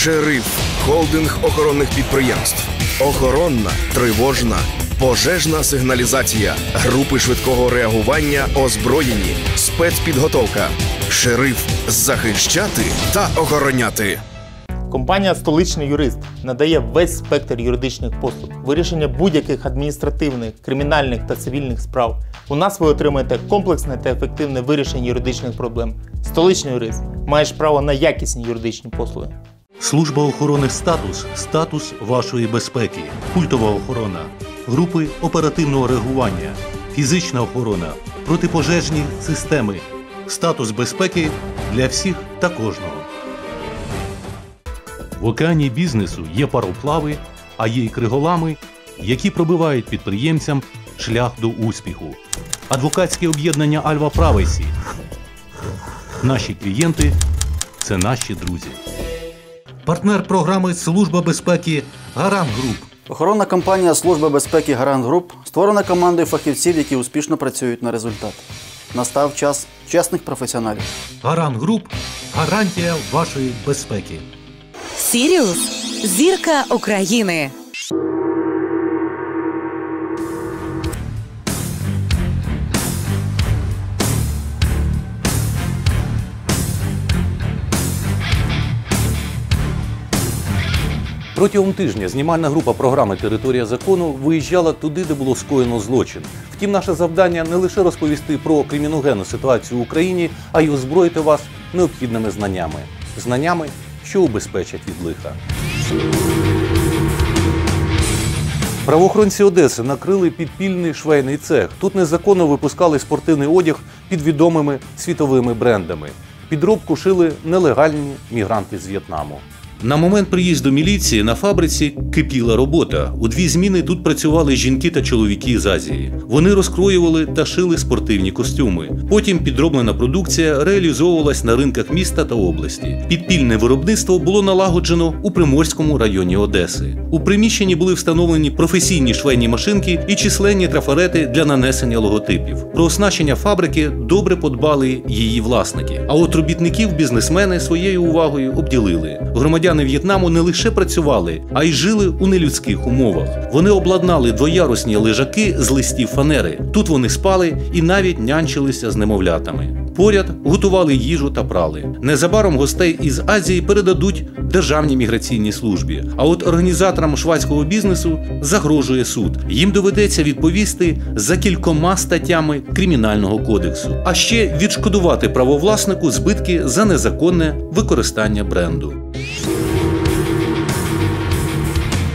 Шериф холдинг охоронних підприємств. Охоронна, тривожна, пожежна сигналізація, групи швидкого реагування, озброєні, спецпідготовка. Шериф захищати та охороняти. Компанія Столичний юрист надає весь спектр юридичних послуг, вирішення будь-яких адміністративних, кримінальних та цивільних справ. У нас ви отримаєте комплексне та ефективне вирішення юридичних проблем. Столичний юрист маєш право на якісні юридичні послуги. Служба охорони статус статус вашої безпеки, культова охорона, групи оперативного реагування, фізична охорона, протипожежні системи, статус безпеки для всіх та кожного. В океані бізнесу є пароплави, а є й криголами, які пробивають підприємцям шлях до успіху. Адвокатське об'єднання Альва Правесі. Наші клієнти це наші друзі. Партнер програми Служба безпеки Гарант Груп. Охоронна компанія Служба безпеки Гарант Груп створена командою фахівців, які успішно працюють на результат. Настав час чесних професіоналів. Гарант Груп гарантія вашої безпеки. Сіріус зірка України. Протягом тижня знімальна група програми Територія закону виїжджала туди, де було скоєно злочин. Втім, наше завдання не лише розповісти про криміногенну ситуацію в Україні, а й озброїти вас необхідними знаннями знаннями, що убезпечать від лиха. Правоохоронці Одеси накрили підпільний швейний цех. Тут незаконно випускали спортивний одяг під відомими світовими брендами. Підробку шили нелегальні мігранти з В'єтнаму. На момент приїзду міліції на фабриці кипіла робота. У дві зміни тут працювали жінки та чоловіки з Азії. Вони розкроювали та шили спортивні костюми. Потім підроблена продукція реалізовувалась на ринках міста та області. Підпільне виробництво було налагоджено у Приморському районі Одеси. У приміщенні були встановлені професійні швейні машинки і численні трафарети для нанесення логотипів. Про оснащення фабрики добре подбали її власники. А от робітників бізнесмени своєю увагою обділили. Громадяни В'єтнаму не лише працювали, а й жили у нелюдських умовах. Вони обладнали двоярусні лежаки з листів фанери. Тут вони спали і навіть нянчилися з немовлятами. Поряд готували їжу та прали. Незабаром гостей із Азії передадуть державній міграційній службі. А от організаторам швадського бізнесу загрожує суд. Їм доведеться відповісти за кількома статтями кримінального кодексу, а ще відшкодувати правовласнику збитки за незаконне використання бренду.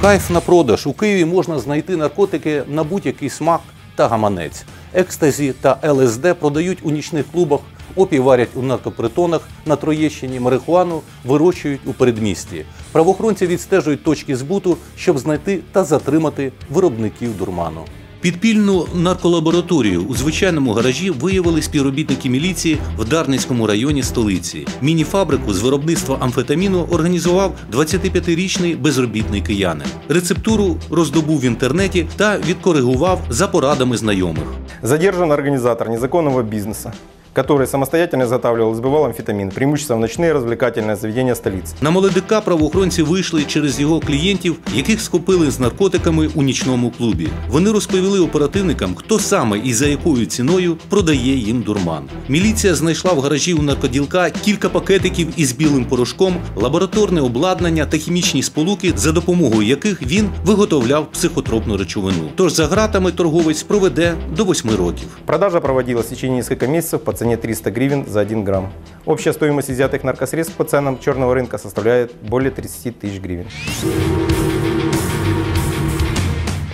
Кайф на продаж у Києві можна знайти наркотики на будь-який смак та гаманець. Екстазі та ЛСД продають у нічних клубах, опій варять у наркопритонах на Троєщині, марихуану вирощують у передмісті. Правоохоронці відстежують точки збуту, щоб знайти та затримати виробників дурману. Підпільну нарколабораторію у звичайному гаражі виявили співробітники міліції в Дарницькому районі столиці. Міні-фабрику з виробництва амфетаміну організував 25-річний безробітний киянин. Рецептуру роздобув в інтернеті та відкоригував за порадами знайомих. Задержан організатор незаконного бизнеса, который самостоятельно изготавливал и сбывал амфетамин, преимущественно в ночные развлекательные заведения столицы. На молодика правоохоронці вийшли через його клієнтів, яких скупили з наркотиками у нічному клубі. Вони розповіли оперативникам, хто саме і за якою ціною продає їм дурман. Міліція знайшла в гаражі у наркоділка кілька пакетиків із білим порошком, лабораторне обладнання та хімічні сполуки, за допомогою яких він виготовляв психотропну речовину. Тож за гратами торговець проведе до 8 років. Продажа проводилась в течение нескольких месяцев по цене 300 гривен за 1 грамм. Общая стоимость изъятых наркосредств по ценам черного рынка составляет более 30 тысяч гривен.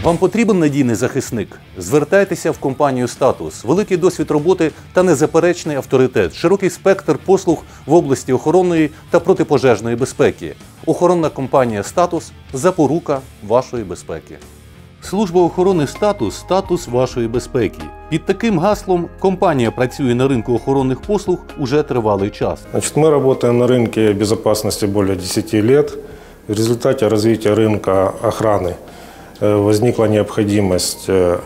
Вам потрібен надійний захисник? Звертайтеся в компанію Статус. Великий досвід роботи та незаперечний авторитет, широкий спектр послуг в області охоронної та протипожежної безпеки. Охоронна компанія Статус запорука вашої безпеки. Служба охорони статус статус вашої безпеки. Під таким гаслом компанія працює на ринку охоронних послуг уже тривалий час. Значит, мы работаем на рынке безопасности более 10 лет. В результате развития рынка охраны э, возникла необходимость э,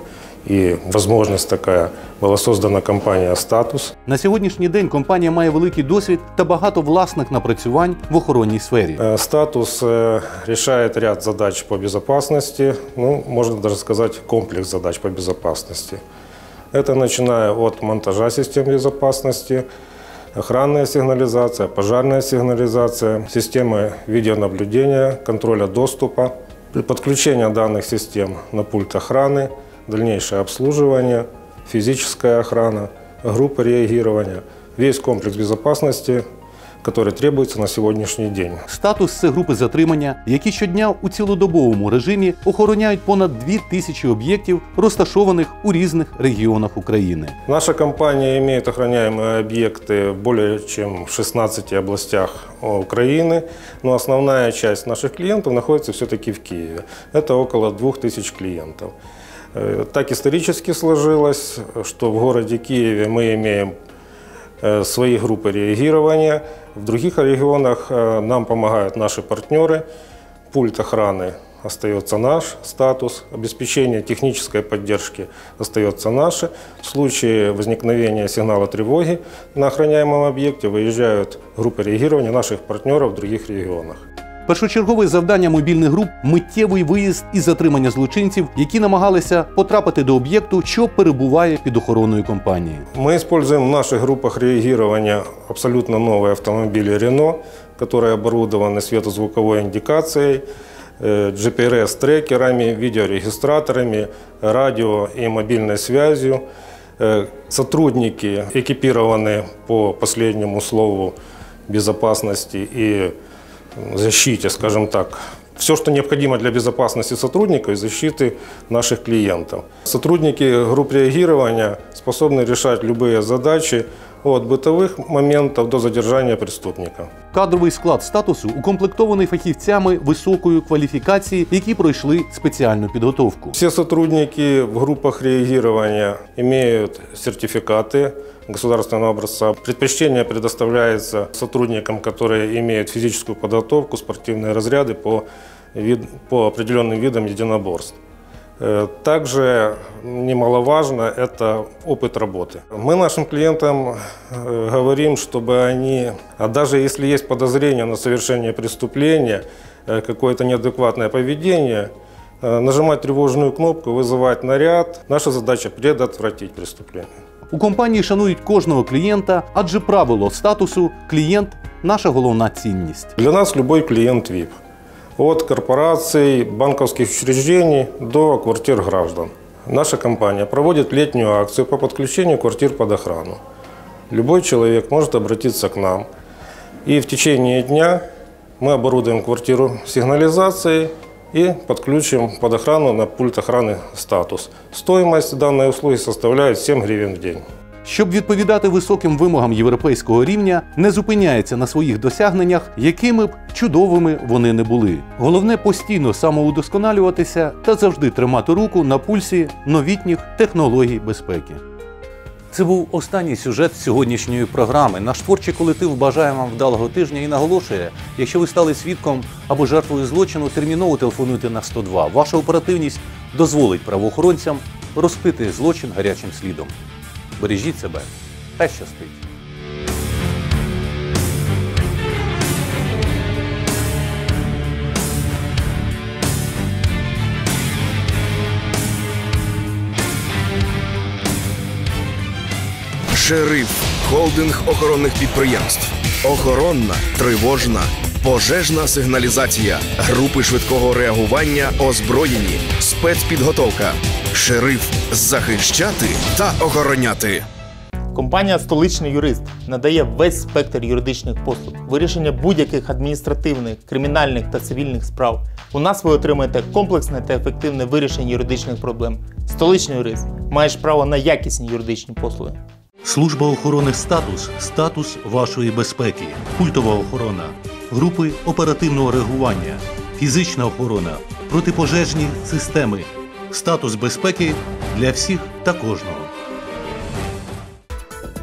и возможность такая, была создана компания «Статус». На сьогоднішній день компанія має великий досвід та багато власних напрацювань в охоронній сфері. Э, «Статус» э, решает ряд задач по безопасности, ну, можно даже сказать, комплекс задач по безопасности. Это начиная от монтажа систем безопасности, охранная сигнализация, пожарная сигнализация, системы видеонаблюдения, контроля доступа, подключение данных систем на пульт охраны, дальнейшее обслуживание, физическая охрана, группа реагирования, весь комплекс безопасности, который требуется на сегодняшний день. Статус це групи затримання, які щодня у цілодобовому режимі охороняють понад дві тисячі об'єктів, розташованих у різних регіонах України. Наша компания имеет охраняемые объекты более чем в 16 областях Украины, но основная часть наших клиентов находится все-таки в Киеве. Это около 2000 клиентов. Так исторически сложилось, что в городе Киеве мы имеем свои группы реагирования. В других регионах нам помогают наши партнеры. Пульт охраны остается наш статус, обеспечение технической поддержки остается наше. В случае возникновения сигнала тревоги на охраняемом объекте выезжают группы реагирования наших партнеров в других регионах. Першочергове завдання мобільних груп миттєвий виїзд і затримання злочинців, які намагалися потрапити до об'єкту, що перебуває під охороною компанії. Мы используем в наших группах реагирования абсолютно новые автомобили Renault, которые оборудованы светозвуковой индикацией, э, GPS-трекерами, видеорегистраторами, радио и мобильной связью. Э, Сотрудники экипированы по последнему слову безопасности и защите, скажем так, все, что необходимо для безопасности сотрудника и защиты наших клиентов. Сотрудники групп реагирования способны решать любые задачи от бытовых моментов до задержания преступника. Кадровий склад статусу укомплектований фахівцями високої кваліфікації, які пройшли спеціальну підготовку. Все сотрудники в группах реагирования имеют сертификаты государственного образца. Предпочтение предоставляется сотрудникам, которые имеют физическую подготовку, спортивные разряды по, вид- по определенным видам единоборств. Э, Также немаловажно – это опыт работы. Мы нашим клиентам э, говорим, чтобы они, а даже если есть подозрение на совершение преступления, э, какое-то неадекватное поведение, э, нажимать тревожную кнопку, вызывать наряд. Наша задача – предотвратить преступление. У компанії шанують кожного клієнта, адже правило статусу клієнт наша головна цінність. Для нас любой клиент VIP. От корпораций, банковских учреждений до квартир граждан. Наша компания проводит летнюю акцию по подключению квартир под охрану. Любой человек может обратиться к нам. И в течение дня мы оборудуем квартиру сигнализацией и подключим под охрану на пульт охраны статус. Стоимость данной услуги составляет 7 гривен в день. Щоб відповідати високим вимогам європейського рівня, не зупиняється на своїх досягненнях, якими б чудовими вони не були. Головне постійно самоудосконалюватися та завжди тримати руку на пульсі новітніх технологій безпеки. Це був останній сюжет сьогоднішньої програми. Наш творчий колектив бажає вам вдалого тижня і наголошує, якщо ви стали свідком або жертвою злочину, терміново телефонуйте на 102. Ваша оперативність дозволить правоохоронцям розкрити злочин гарячим слідом. Бережіть себе та щастить. Шериф холдинг охоронних підприємств. Охоронна, тривожна, пожежна сигналізація, групи швидкого реагування, озброєні, спецпідготовка. Шериф захищати та охороняти. Компанія Столичний юрист надає весь спектр юридичних послуг, вирішення будь-яких адміністративних, кримінальних та цивільних справ. У нас ви отримаєте комплексне та ефективне вирішення юридичних проблем. Столичний юрист маєш право на якісні юридичні послуги. Служба охорони статус статус вашої безпеки, культова охорона, групи оперативного реагування, фізична охорона, протипожежні системи, статус безпеки для всіх та кожного.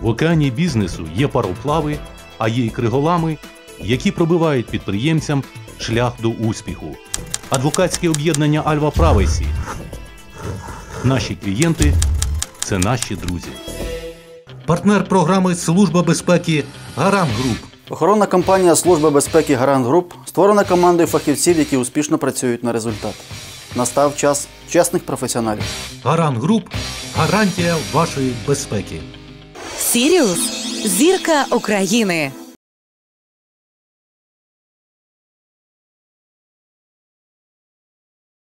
В океані бізнесу є пароплави, а є й криголами, які пробивають підприємцям шлях до успіху. Адвокатське об'єднання Альва Правесі Наші клієнти це наші друзі. Партнер програми Служба безпеки Гарант Груп. Охоронна компанія Служби безпеки Гарант Груп створена командою фахівців, які успішно працюють на результат. Настав час чесних професіоналів. Гарант Груп гарантія вашої безпеки. Сіріус зірка України.